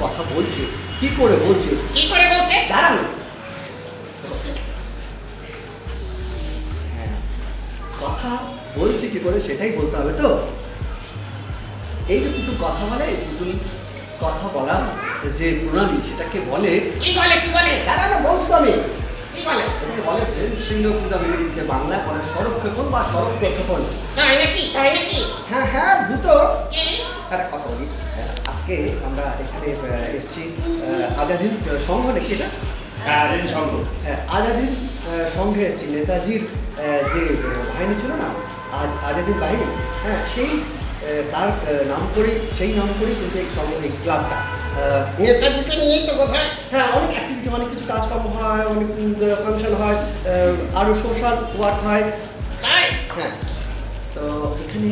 কথা বলছে? কি করে বলছে? কি করে বলছে? দাঁড়ান। হ্যাঁ, কথা বলছে কি করে সেটাই বলতে হবে তো? এই যে দুটো কথা বলে দুটো কথা বলা যে প্রণালী সেটাকে বলে কি বলে কি বলে? দাঁড়ানো বলছো আমি। কি বলে? এটাকে বলে সিংহ পূজা যে বাংলা বলে সরক্ষেপণ বা সড়ক প্রক্ষেপণ তাই নাকি? তাই নাকি? হ্যাঁ হ্যাঁ ভূত। কি? একটা কথা বলি। আজকে আমরা এখানে এসেছি আজাদিন সংঘ নাকি এটা? হ্যাঁ সংঘ। হ্যাঁ, আজাদিন সংঘে এসেছি নেতাজির যে বাহিনী ছিল না আজ আজাদিন বাহিনী হ্যাঁ সেই তার নাম করেই সেই নাম করেই কিন্তু এই সংঘ এই ক্লাবটা নেতাজিকে নিয়েই তো বোধহয় হ্যাঁ অনেক অ্যাক্টিভিটি অনেক কিছু কাজকর্ম হয় অনেক ফাংশন হয় আরও সোশ্যাল ওয়ার্ক হয়। হ্যাঁ। তো এখানে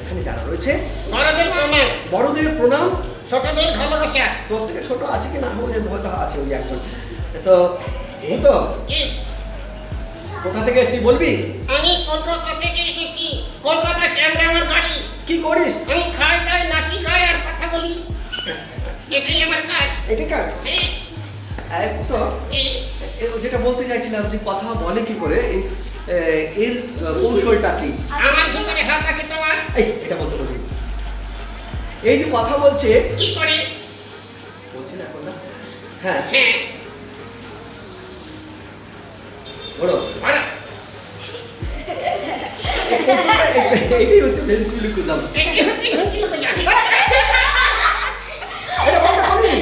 এখানে যারা রয়েছে বড়দের প্রণাম। বড়দের প্রণাম। ছোটদের ভালোবাসা। তোর থেকে ছোট আছে কি না হয়তো আছে ওই একজন। তো এই তো। কোথা থেকে এসেছি বলবি? আমি কলকাতা থেকে এসেছি। কলকাতা বাড়ি কি করিস? আমি খাই দাই নাচি গাই আর কথা বলি। এটাই আমার কাজ। এটা তো যেটা বলতে চাইছিলাম যে কথা বলে কি করে এর কৌশলটা কি? আমার দোকানে হাত আছে তোমার? এই এটা বলতে বলি এই যে কথা বলছে কি করে? বলছি না এখন হ্যাঁ। হ্যাঁ। বলো। এইটাই হচ্ছে ভেন্ট্রিলিকুলাম এই কি হচ্ছে বলতে পারবি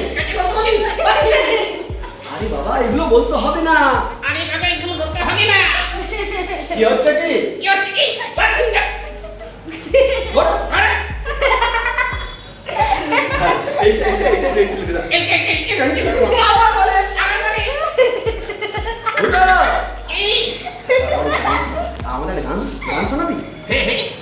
আরে বাবা এগুলো বলতে হবে না আরে দাদা এগুলো করতে হবে না কি হচ্ছে কি কি হচ্ছে কি হ্যাঁ, এইটা এইটা এইটা ভেন্ট্রিলিকুলাম এই, Hey, hey.